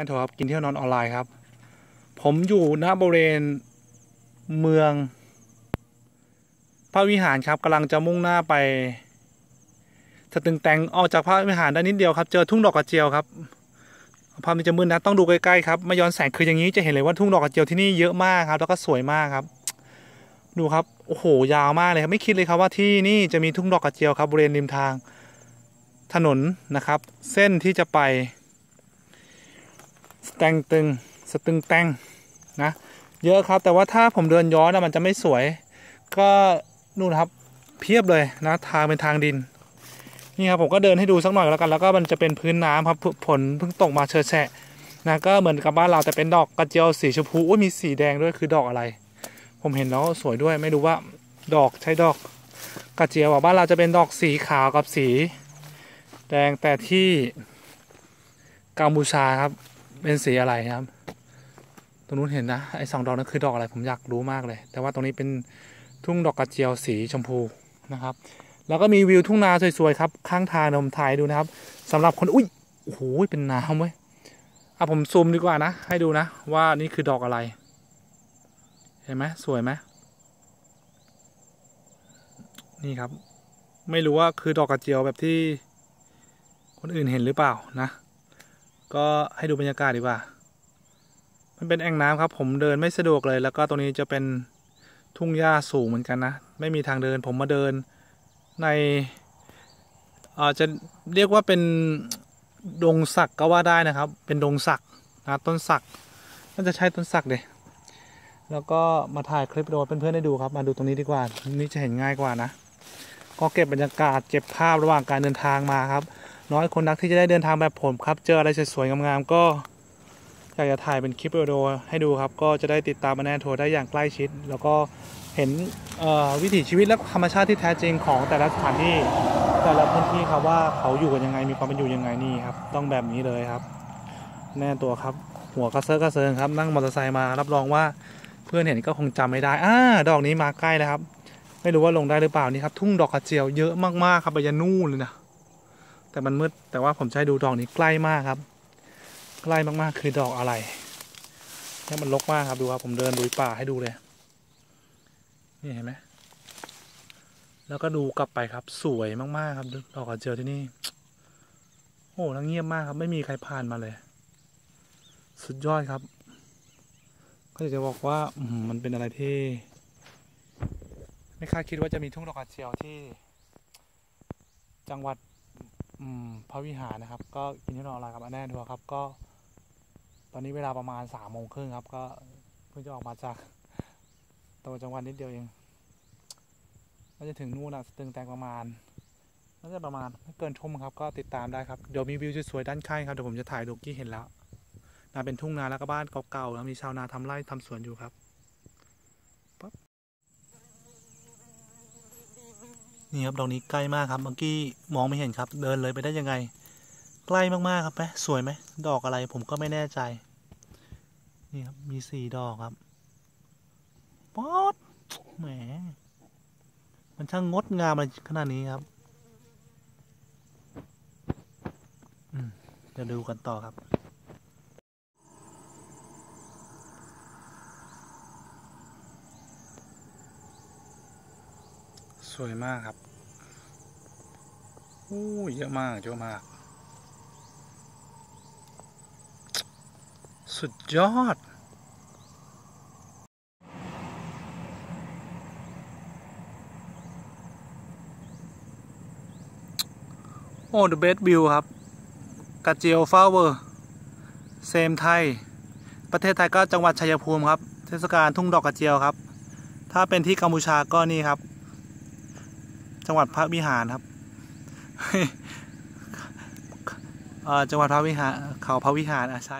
แน่นอนครับกินเที่ยวนอนออนไลน์ครับ ผมอยู่ณบริเวณเมือง พระวิหารครับกำลังจะมุ่งหน้าไปสตึงแตงออกจากพระวิหารได้นิดเดียวครับ เจอทุ่งดอกกระเจียวครับภาพนี้จะมืดนะต้องดูใกล้ๆครับไม่ย้อนแสงคืออย่างนี้จะเห็นเลยว่าทุ่งดอกกระเจียวที่นี่เยอะมากครับ แล้วก็สวยมากครับ ดูครับโอ้โหยาวมากเลยครับไม่คิดเลยครับว่าที่นี่จะมีทุ่งดอกกระเจียวครับบริเวณริมทางถนนนะครับ เส้นที่จะไป แตงตึงสตึงแตงนะเยอะครับแต่ว่าถ้าผมเดินย้อนนะมันจะไม่สวย ก็นู่นครับเพียบเลยนะทางเป็นทางดินนี่ครับผมก็เดินให้ดูสักหน่อยแล้วกันแล้วก็มันจะเป็นพื้นน้ำครับผลเพิ่งตกมาเชอแฉะนะก็เหมือนกับบ้านเราแต่เป็นดอกกระเจียวสีชมพูอุ้ยมีสีแดงด้วยคือดอกอะไร ผมเห็นแล้วสวยด้วยไม่รู้ว่าดอกใช้ดอกกระเจียวอะบ้านเราจะเป็นดอกสีขาวกับสี แดงแต่ที่กัมพูชาครับ เป็นสีอะไรครับ ตรงนู้นเห็นนะไอ้สองดอกนั้นคือดอกอะไรผมอยากรู้มากเลย แต่ว่าตรงนี้เป็นทุ่งดอกกระเจียวสีชมพูนะครับ แล้วก็มีวิวทุ่งนาสวยๆครับข้างทางนมถ่ายดูนะครับสำหรับคนอุ้ยโอ้โหเป็นน้ำเว้ยอะผมซูมดีกว่านะให้ดูนะว่านี่คือดอกอะไร เห็นไหมสวยไหมนี่ครับ ไม่รู้ว่าคือดอกกระเจียวแบบที่คนอื่นเห็นหรือเปล่านะ ก็ให้ดูบรรยากาศดีกว่า มันเป็นแอ่งน้ำครับ ผมเดินไม่สะดวกเลย แล้วก็ตรงนี้จะเป็นทุ่งหญ้าสูงเหมือนกันนะ ไม่มีทางเดิน ผมมาเดินในอาจจะเรียกว่าเป็นดงสักก็ว่าได้นะครับ เป็นดงสักนะต้นสักน่าจะใช้ต้นสักเลยแล้วก็มาถ่ายคลิปโดยเพื่อนๆได้ดูครับมาดูตรงนี้ดีกว่านี่จะเห็นง่ายกว่านะ ก็เก็บบรรยากาศเก็บภาพระหว่างการเดินทางมาครับ น้อยคนนักที่จะได้เดินทางแบบผมครับ เจออะไรสวยๆงามๆก็อยากจะถ่ายเป็นคลิปวิดีโอให้ดูครับ ก็จะได้ติดตามมาแน่ทัวร์ได้อย่างใกล้ชิด แล้วก็เห็นวิถีชีวิตและธรรมชาติที่แท้จริงของแต่ละสถานที่แต่ละพื้นที่ครับว่าเขาอยู่กันยังไงมีความเป็นอยู่ยังไงนี่ครับ ต้องแบบนี้เลยครับ แน่ตัวครับ หัวกระเซิร์กระเซิงครับนั่งมอเตอร์ไซค์มารับรองว่าเพื่อนเห็นก็คงจำไม่ได้อ่าดอกนี้มาใกล้แล้วครับ ไม่รู้ว่าลงได้หรือเปล่านี่ครับ ทุ่งดอกกระเจียวเยอะมากๆครับไปยันนู่นเลยนะ แต่มันมืดแต่ว่าผมใช้ดูดอกนี้ใกล้มากครับ ใกล้มากๆคือดอกอะไรนี่มันลกมากครับดูครับผมเดินลุยป่าให้ดูเลย นี่เห็นไหมแล้วก็ดูกลับไปครับสวยมากๆครับดอกกระเจียวที่นี่โอ้ทั้งเงียบมากครับ ไม่มีใครผ่านมาเลย สุดยอดครับก็จะบอกว่ามันเป็นอะไรที่ ไม่คาดคิดว่าจะมีทุ่งดอกกระเจียวที่ จังหวัด พระวิหารนะครับ ก็กินที่นอนอะไรครับอันแน่ทัวร์ครับ ก็ ตอนนี้เวลาประมาณสามโมงครึ่งครับ ก็เพิ่งจะออกมาจากตัวจังหวัดนิดเดียวเองน่าจะถึงนู่นนะตึงแตงประมาณน่าจะประมาณไม่เกินทุ่มครับ ก็ติดตามได้ครับ เดี๋ยวมีวิวสวยๆด้านข้างครับเดี๋ยวผมจะถ่ายดูกี้เห็นแล้วนาเป็นทุ่งนาแล้วก็บ้านเก่าๆแล้วมีชาวนาทำไร่ทำสวนอยู่ครับ นี่ครับดอกนี้ใกล้มากครับเมื่อกี้มองไม่เห็นครับ เดินเลยไปได้ยังไง ใกล้มากๆครับไหมสวยไหมดอกอะไรผมก็ไม่แน่ใจ นี่ครับมีสี่ดอกครับป๊อดแหม มันช่างงดงามอะไรขนาดนี้ครับจะดูกันต่อครับ วยมากครับโอ้เยอะมากเยอะมาก สุดยอดโอ้ the best view ครับกระเจียวฟาเวอร์ เซมไทย ประเทศไทยก็จังหวัดชัยภูมิครับ เทศกาลทุ่งดอกกระเจียวครับ ถ้าเป็นที่กัมพูชาก็นี่ครับ จังหวัดพระวิหารครับจังหวัดพระวิหารเขาพระวิหารอะใช่